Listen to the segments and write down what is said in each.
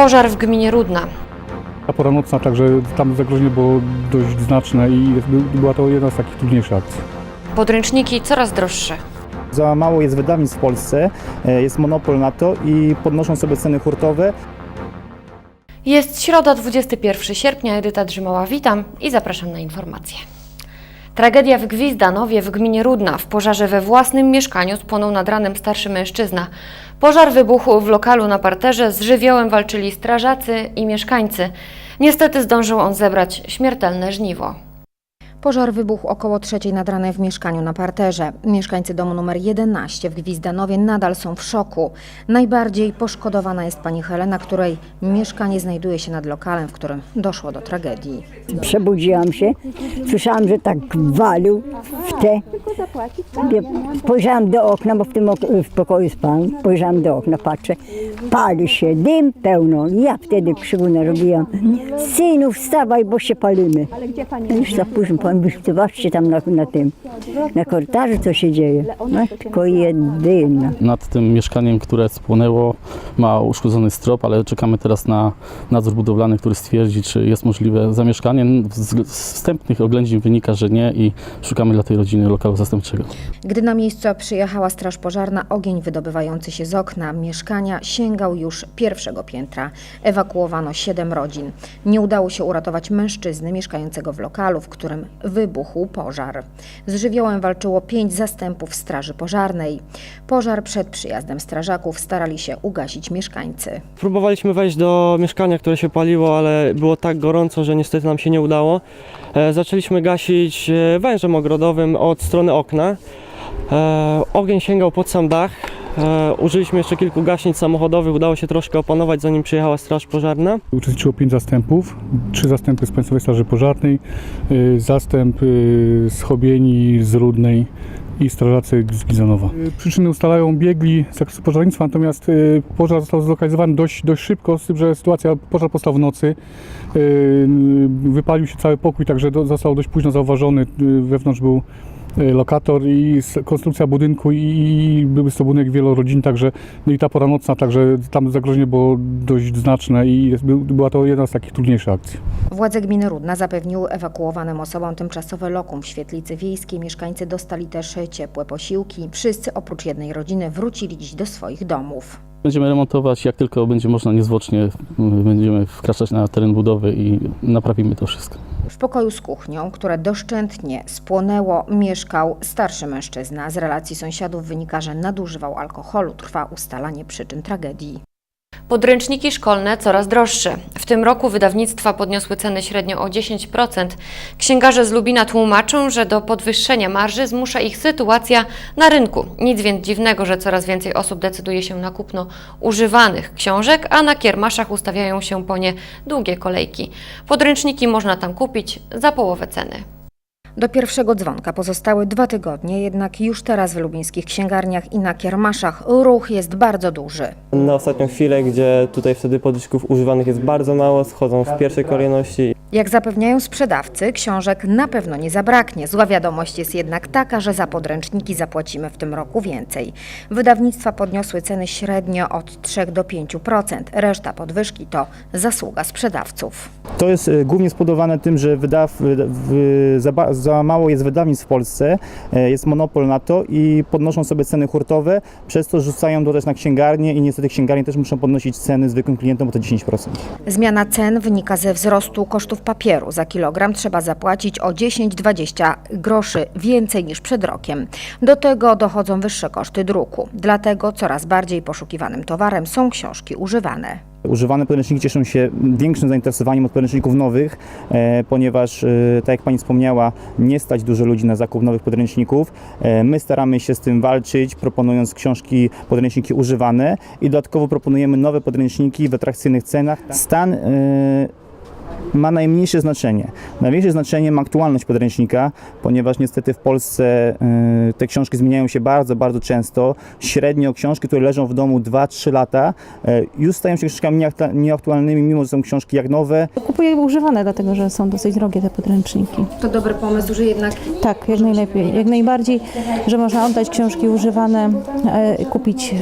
Pożar w gminie Rudna. Ta pora nocna, także tam zagrożenie było dość znaczne i była to jedna z takich trudniejszych akcji. Podręczniki coraz droższe. Za mało jest wydawnictw w Polsce, e, jest monopol na to i podnoszą sobie ceny hurtowe. Jest środa, 21 sierpnia. Edyta Drzymała, witam i zapraszam na informacje. Tragedia w Gwizdanowie w gminie Rudna. W pożarze we własnym mieszkaniu spłonął nad ranem starszy mężczyzna. Pożar wybuchł w lokalu na parterze. Z żywiołem walczyli strażacy i mieszkańcy. Niestety zdążył on zebrać śmiertelne żniwo. Pożar wybuchł około trzeciej nad ranem w mieszkaniu na parterze. Mieszkańcy domu numer 11 w Gwizdanowie nadal są w szoku. Najbardziej poszkodowana jest pani Helena, której mieszkanie znajduje się nad lokalem, w którym doszło do tragedii. Przebudziłam się, słyszałam, że tak walił w te. Spojrzałam do okna, bo w tym ok- w pokoju spałam. Spojrzałam do okna, patrzę, pali się, dym pełno. Ja wtedy krzywunę robiłam. Synu, wstawaj, bo się palimy. Ale gdzie pani? Już za późno, zobaczcie tam na, na tym, na korytarzu, co się dzieje. Matko jedyna. nad tym mieszkaniem, które spłonęło, ma uszkodzony strop, ale czekamy teraz na nadzór budowlany, który stwierdzi, czy jest możliwe zamieszkanie. Z z wstępnych oględzin wynika, że nie i szukamy dla tej rodziny lokalu zastępczego. Gdy na miejsce przyjechała straż pożarna, ogień wydobywający się z okna mieszkania sięgał już pierwszego piętra. Ewakuowano siedem rodzin. Nie udało się uratować mężczyzny mieszkającego w lokalu, w którym wybuchł pożar. Z żywiołem walczyło pięć zastępów straży pożarnej. Pożar przed przyjazdem strażaków starali się ugasić mieszkańcy. Próbowaliśmy wejść do mieszkania, które się paliło, ale było tak gorąco, że niestety nam się nie udało. E, zaczęliśmy gasić e, wężem ogrodowym od strony okna. E, ogień sięgał pod sam dach. E, użyliśmy jeszcze kilku gaśnic samochodowych, udało się troszkę opanować, zanim przyjechała straż pożarna. Uczestniczyło pięć zastępów, trzy zastępy z Państwowej Straży Pożarnej, y, zastęp y, z Chobieni, z Rudnej i strażacy z Gizanowa. Y, Przyczyny ustalają biegli z zakresu pożarnictwa, natomiast pożar został zlokalizowany dość, dość szybko, z tym, że sytuacja, pożar powstał w nocy, wypalił się cały pokój, także został dość późno zauważony, wewnątrz był lokator i konstrukcja budynku i, i był to budynek wielorodzinny, także no i ta pora nocna, także tam zagrożenie było dość znaczne i była to jedna z takich trudniejszych akcji. Władze gminy Rudna zapewniły ewakuowanym osobom tymczasowe lokum w świetlicy wiejskiej. Mieszkańcy dostali też ciepłe posiłki. Wszyscy oprócz jednej rodziny wrócili dziś do swoich domów. Będziemy remontować, jak tylko będzie można niezwłocznie, y, będziemy wkraczać na teren budowy i naprawimy to wszystko. W pokoju z kuchnią, które doszczętnie spłonęło, mieszkał starszy mężczyzna. Z relacji sąsiadów wynika, że nadużywał alkoholu. Trwa ustalanie przyczyn tragedii. Podręczniki szkolne coraz droższe. Tym roku wydawnictwa podniosły ceny średnio o 10%. Księgarze z Lubina tłumaczą, że do podwyższenia marży zmusza ich sytuacja na rynku. Nic więc dziwnego, że coraz więcej osób decyduje się na kupno używanych książek, a na kiermaszach ustawiają się po nie długie kolejki. Podręczniki można tam kupić za połowę ceny. Do pierwszego dzwonka pozostały dwa tygodnie, jednak już teraz w lubińskich księgarniach i na kiermaszach ruch jest bardzo duży. Na ostatnią chwilę, gdzie tutaj wtedy podwyżków używanych jest bardzo mało, schodzą w pierwszej kolejności. Jak zapewniają sprzedawcy, książek na pewno nie zabraknie. Zła wiadomość jest jednak taka, że za podręczniki zapłacimy w tym roku więcej. Wydawnictwa podniosły ceny średnio od 3 do 5%. Reszta podwyżki to zasługa sprzedawców. To jest e, głównie spowodowane tym, że wydaw, wyda- w, za, ba- za mało jest wydawnictw w Polsce, e, jest monopol na to i podnoszą sobie ceny hurtowe, przez to rzucają to też na księgarnie i niestety księgarnie też muszą podnosić ceny zwykłym klientom, bo to 10%. Zmiana cen wynika ze wzrostu kosztów papieru. Za kilogram trzeba zapłacić o 10-20 groszy więcej niż przed rokiem. Do tego dochodzą wyższe koszty druku. Dlatego coraz bardziej poszukiwanym towarem są książki używane. Używane podręczniki cieszą się większym zainteresowaniem od podręczników nowych, e, ponieważ, e, tak jak Pani wspomniała, nie stać dużo ludzi na zakup nowych podręczników. E, my staramy się z tym walczyć, proponując książki, podręczniki używane i dodatkowo proponujemy nowe podręczniki w atrakcyjnych cenach. Stan ma najmniejsze znaczenie. Największe znaczenie ma aktualność podręcznika, ponieważ niestety w Polsce y, te książki zmieniają się bardzo, bardzo często. Średnio książki, które leżą w domu 2-3 lata, y, już stają się książkami nieaktualnymi, mimo że są książki jak nowe. Kupuję używane, dlatego że są dosyć drogie te podręczniki. To dobry pomysł, że jednak Tak, jak najlepiej. Jak najbardziej, że można oddać książki używane, e, kupić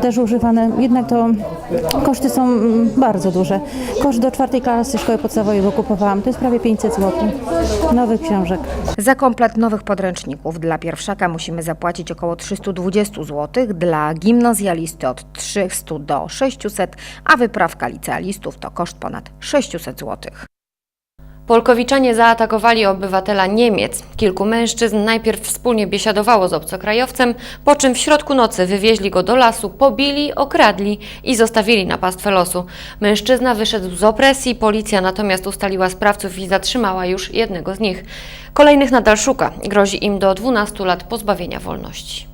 też używane. Jednak to koszty są mm, bardzo duże. Koszt do czwartej klasy szkoły podstawowej, bo kupowałam, to jest prawie 500 zł. Nowych książek. za komplet nowych podręczników dla pierwszaka musimy zapłacić około 320 zł, dla gimnazjalisty od 300 do 600, a wyprawka licealistów to koszt ponad 600 zł. Polkowiczanie zaatakowali obywatela Niemiec. Kilku mężczyzn najpierw wspólnie biesiadowało z obcokrajowcem, po czym w środku nocy wywieźli go do lasu, pobili, okradli i zostawili na pastwę losu. Mężczyzna wyszedł z opresji, policja natomiast ustaliła sprawców i zatrzymała już jednego z nich. Kolejnych nadal szuka. Grozi im do 12 lat pozbawienia wolności.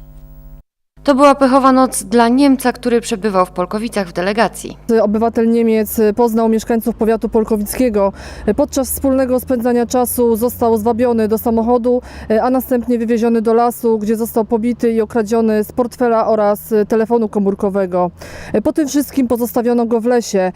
To była pechowa noc dla Niemca, który przebywał w Polkowicach w delegacji. Obywatel Niemiec poznał mieszkańców powiatu polkowickiego. Podczas wspólnego spędzania czasu został zwabiony do samochodu, a następnie wywieziony do lasu, gdzie został pobity i okradziony z portfela oraz telefonu komórkowego. Po tym wszystkim pozostawiono go w lesie.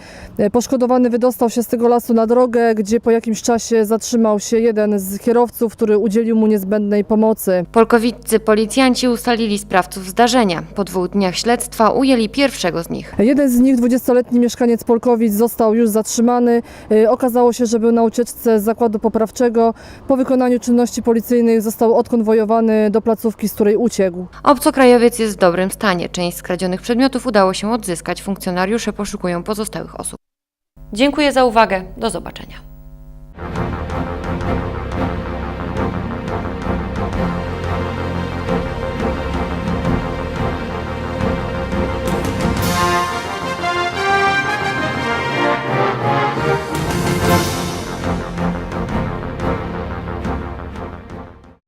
Poszkodowany wydostał się z tego lasu na drogę, gdzie po jakimś czasie zatrzymał się jeden z kierowców, który udzielił mu niezbędnej pomocy. Polkowiccy policjanci ustalili sprawców zdarzenia. Po dwóch dniach śledztwa ujęli pierwszego z nich. Jeden z nich, 20-letni mieszkaniec Polkowic, został już zatrzymany. Y, Okazało się, że był na ucieczce z zakładu poprawczego. Po wykonaniu czynności policyjnych został odkonwojowany do placówki, z której uciekł. Obcokrajowiec jest w dobrym stanie. Część skradzionych przedmiotów udało się odzyskać. Funkcjonariusze poszukują pozostałych osób. Dziękuję za uwagę. Do zobaczenia.